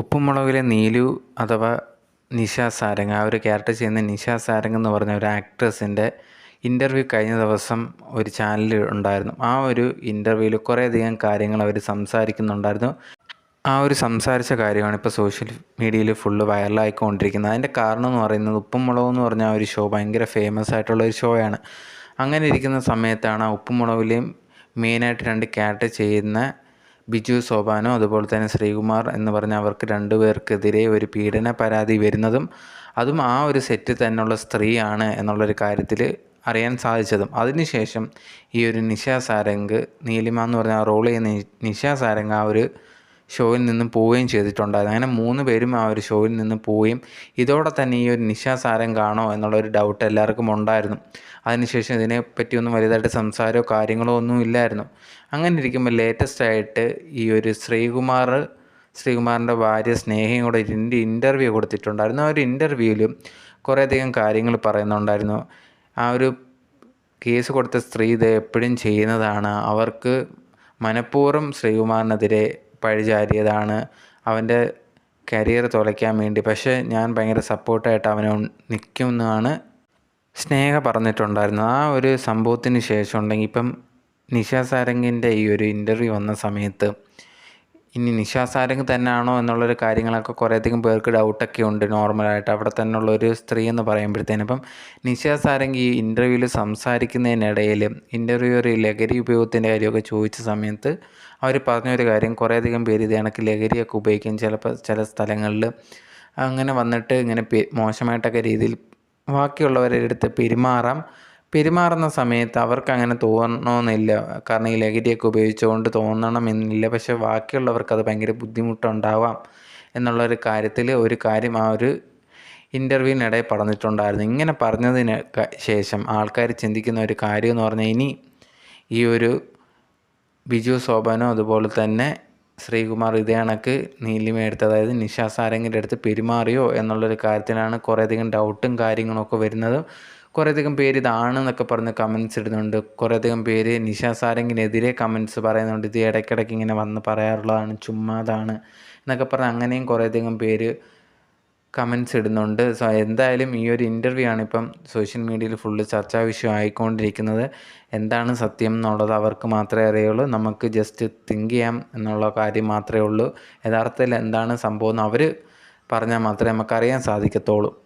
ഉപ്പുമുളകിലെ നീലു അഥവാ നിഷ സാരംഗ് ആ ഒരു ക്യാരക്ടർ ചെയ്യുന്ന നിഷ സാരംഗ് എന്ന് പറഞ്ഞ ഒരു ആക്ട്രസിന്റെ ഇന്റർവ്യൂ കഴിഞ്ഞ ദിവസം ഒരു ചാനലിൽ ഉണ്ടായിരുന്നു. ആ ഒരു ഇന്റർവ്യൂവിൽ കുറേയധികം കാര്യങ്ങൾ അവർ സംസാരിക്കുന്നുണ്ടായിരുന്നു. ആ ഒരു സംസാരിച്ച കാര്യമാണ് ഇപ്പോൾ സോഷ്യൽ മീഡിയയിൽ ഫുള്ള് വൈറലായിക്കൊണ്ടിരിക്കുന്നത് അതിന്റെ കാരണം എന്ന് പറയുന്നത് ഉപ്പും മുളകും എന്ന് പറഞ്ഞ ഒരു ഷോ ഭയങ്കര ഫേമസ് ആയിട്ടുള്ള ഒരു ഷോയാണ് അങ്ങനെ ഇരിക്കുന്ന സമയത്താണ് ആ ഉപ്പും മുളകിലെയും മെയിനായിട്ട് രണ്ട് ക്യാരക്ടർ ചെയ്യുന്ന ബിജു സോപാനോ അതുപോലെ തന്നെ ശ്രീകുമാർ എന്ന് പറഞ്ഞ അവർക്ക് രണ്ടുപേർക്കെതിരെ ഒരു പീഡന പരാതി വരുന്നതും അതും ആ ഒരു സെറ്റ് തന്നെയുള്ള സ്ത്രീയാണ് എന്നുള്ളൊരു കാര്യത്തിൽ അറിയാൻ സാധിച്ചതും. അതിനുശേഷം ഈ ഒരു നിഷ സാരംഗ് നീലിമ എന്ന് പറഞ്ഞ ആ റോൾ ചെയ്യുന്ന നിഷ സാരംഗ് ആ ഒരു ഷോയിൽ നിന്നും പോവുകയും ചെയ്തിട്ടുണ്ടായിരുന്നു. അങ്ങനെ മൂന്ന് പേരും ആ ഒരു ഷോയിൽ നിന്ന് പോവുകയും ഇതോടെ തന്നെ ഈ ഒരു നിഷ സാരംഗാണോ എന്നുള്ളൊരു ഡൗട്ട് എല്ലാവർക്കും ഉണ്ടായിരുന്നു. അതിനുശേഷം ഇതിനെപ്പറ്റിയൊന്നും വലുതായിട്ട് സംസാരമോ കാര്യങ്ങളോ ഒന്നും ഇല്ലായിരുന്നു. അങ്ങനെ ഇരിക്കുമ്പോൾ ലേറ്റസ്റ്റ് ആയിട്ട് ഈ ഒരു ശ്രീകുമാർ ശ്രീകുമാറിന്റെ ഭാര്യ സ്നേഹയും കൂടെ ഇതിന്റെ ഇന്റർവ്യൂ കൊടുത്തിട്ടുണ്ടായിരുന്നു. ആ ഒരു ഇന്റർവ്യൂവിലും കുറേയധികം കാര്യങ്ങൾ പറയുന്നുണ്ടായിരുന്നു. ആ ഒരു കേസ് കൊടുത്ത സ്ത്രീ ഇത് എപ്പോഴും ചെയ്യുന്നതാണ്. അവർക്ക് മനഃപൂർവം ശ്രീകുമാറിനെതിരെ പഴിചാരിയതാണ് അവന്റെ കരിയർ തുലയ്ക്കാൻ വേണ്ടി. പക്ഷേ ഞാൻ ഭയങ്കര സപ്പോർട്ടായിട്ട് അവനെ നിൽക്കുമെന്നാണ് സ്നേഹ പറഞ്ഞിട്ടുണ്ടായിരുന്നത്. ആ ഒരു സംഭവത്തിന് ശേഷം ഉണ്ടെങ്കിൽ ഇപ്പം നിഷ സാരംഗിന്റെ ഈ ഒരു ഇന്റർവ്യൂ വന്ന സമയത്ത് ഇനി നിഷ സാരംഗ് തന്നെയാണോ എന്നുള്ളൊരു കാര്യങ്ങളൊക്കെ കുറേയധികം പേർക്ക് ഡൗട്ടൊക്കെ ഉണ്ട് നോർമലായിട്ട് അവിടെ തന്നെയുള്ള ഒരു സ്ത്രീ എന്ന് പറയുമ്പോഴത്തേനും അപ്പം നിഷ സാരംഗ് ഈ ഇന്റർവ്യൂവിൽ സംസാരിക്കുന്നതിനിടയിൽ ഇന്റർവ്യൂവർ ലഹരി ഉപയോഗത്തിന്റെ കാര്യമൊക്കെ ചോദിച്ച സമയത്ത് അവർ പറഞ്ഞൊരു കാര്യം കുറേയധികം പേര് ഇത് കണക്ക് ലഹരിയൊക്കെ ഉപയോഗിക്കും ചിലപ്പോൾ ചില സ്ഥലങ്ങളിൽ അങ്ങനെ വന്നിട്ട് ഇങ്ങനെ മോശമായിട്ടൊക്കെ രീതിയിൽ ബാക്കിയുള്ളവരുടെ അടുത്ത് പെരുമാറാം. പെരുമാറുന്ന സമയത്ത് അവർക്ക് അങ്ങനെ തോന്നണമെന്നില്ല. കാരണം ഈ ലഹരിയൊക്കെ ഉപയോഗിച്ചുകൊണ്ട് തോന്നണമെന്നില്ല. പക്ഷേ ബാക്കിയുള്ളവർക്ക് അത് ഭയങ്കര ബുദ്ധിമുട്ടുണ്ടാവാം എന്നുള്ളൊരു കാര്യത്തിൽ ഒരു കാര്യം ആ ഒരു ഇന്റർവ്യൂവിനിടെ പറഞ്ഞിട്ടുണ്ടായിരുന്നു. ഇങ്ങനെ പറഞ്ഞതിന് ശേഷം ആൾക്കാർ ചിന്തിക്കുന്ന ഒരു കാര്യം എന്ന് പറഞ്ഞാൽ ഇനി ഈ ഒരു ബിജു ശോഭനോ അതുപോലെ തന്നെ ശ്രീകുമാർ ഇതേ കണക്ക് നീലിമയെടുത്ത് അതായത് നിഷ സാരംഗിന്റെ അടുത്ത് പെരുമാറിയോ എന്നുള്ളൊരു കാര്യത്തിലാണ് കുറേയധികം ഡൗട്ടും കാര്യങ്ങളൊക്കെ വരുന്നത് കുറേയധികം പേര് ഇതാണ് എന്നൊക്കെ പറഞ്ഞ് കമൻസ് ഇടുന്നുണ്ട്. കുറേയധികം പേര് നിഷ സാരംഗിനെതിരെ കമൻസ് പറയുന്നുണ്ട്. ഇത് ഇടയ്ക്കിടയ്ക്ക് ഇങ്ങനെ വന്ന് പറയാറുള്ളതാണ്. ചുമ്മാതാണ് എന്നൊക്കെ പറഞ്ഞ് അങ്ങനെയും കുറേയധികം പേര് കമൻസ് ഇടുന്നുണ്ട്. സോ എന്തായാലും ഈ ഒരു ഇന്റർവ്യൂ ആണ് ഇപ്പം സോഷ്യൽ മീഡിയയിൽ ഫുള്ള് ചർച്ചാ വിഷയം ആയിക്കൊണ്ടിരിക്കുന്നത്. എന്താണ് സത്യം എന്നുള്ളത് അവർക്ക് മാത്രമേ അറിയുള്ളൂ. നമുക്ക് ജസ്റ്റ് തിങ്ക് ചെയ്യാം എന്നുള്ള കാര്യം മാത്രമേ ഉള്ളൂ. യഥാർത്ഥത്തിൽ എന്താണ് സംഭവം എന്ന് അവർ പറഞ്ഞാൽ മാത്രമേ നമുക്കറിയാൻ സാധിക്കത്തുള്ളൂ.